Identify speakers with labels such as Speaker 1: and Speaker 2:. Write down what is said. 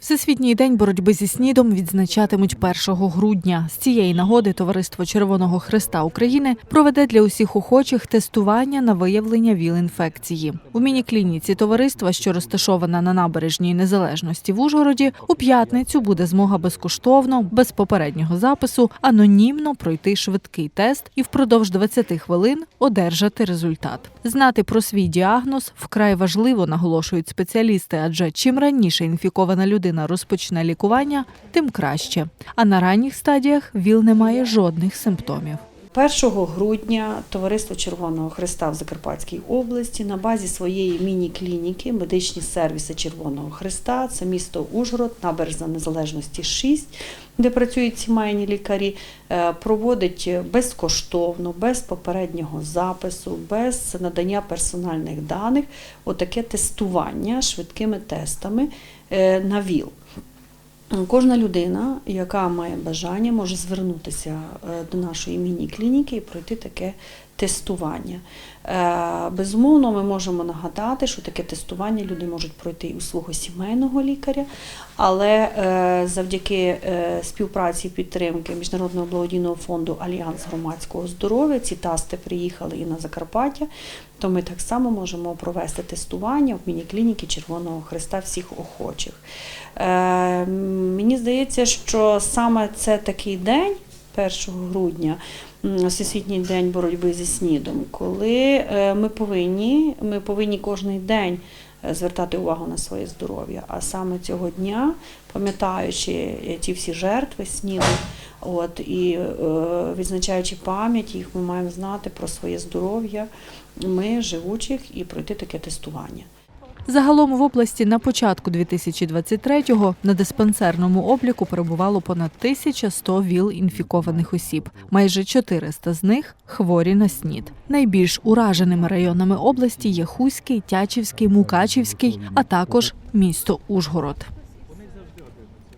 Speaker 1: Всесвітній день боротьби зі снідом відзначатимуть 1 грудня. З цієї нагоди Товариство Червоного Христа України проведе для усіх охочих тестування на виявлення ВІЛ-інфекції. У міні-клініці товариства, що розташована на набережній незалежності в Ужгороді, у п'ятницю буде змога безкоштовно, без попереднього запису, анонімно пройти швидкий тест і впродовж 20 хвилин одержати результат. Знати про свій діагноз вкрай важливо, наголошують спеціалісти, адже чим раніше інфікована людина розпочне лікування, тим краще. А на ранніх стадіях ВІЛ не має жодних симптомів.
Speaker 2: 1 грудня Товариство Червоного Христа в Закарпатській області на базі своєї міні-клініки медичні сервіси Червоного Христа, це місто Ужгород, набережна Незалежності 6, де працюють сімейні лікарі, е, проводить безкоштовно, без попереднього запису, без надання персональних даних, отаке тестування швидкими тестами е, на ВІЛ. Кожна людина, яка має бажання, може звернутися е, до нашої міні-клініки і пройти таке тестування. Е, Безумовно, ми можемо нагадати, що таке тестування люди можуть пройти і у свого сімейного лікаря, але е, завдяки е, співпраці і підтримки Міжнародного благодійного фонду Альянс громадського здоров'я ці тести приїхали і на Закарпаття, то ми так само можемо провести тестування в міні-клініки Червоного Христа всіх охочих. Мені здається, що саме це такий день, 1 грудня, Всесвітній день боротьби зі СНІДом, коли е, ми повинні, ми повинні кожен день е, звертати увагу на своє здоров'я. А саме цього дня, пам'ятаючи е, ті всі жертви СНІДу, от, і е, відзначаючи пам'ять їх, ми маємо знати про своє здоров'я, ми живучих і пройти таке тестування.
Speaker 1: Загалом в області на початку 2023-го на диспансерному обліку перебувало понад 1100 ВІЛ-інфікованих осіб. Майже 400 з них хворі на СНІД. Найбільш ураженими районами області є Хуський, Тячівський, Мукачівський, а також місто Ужгород.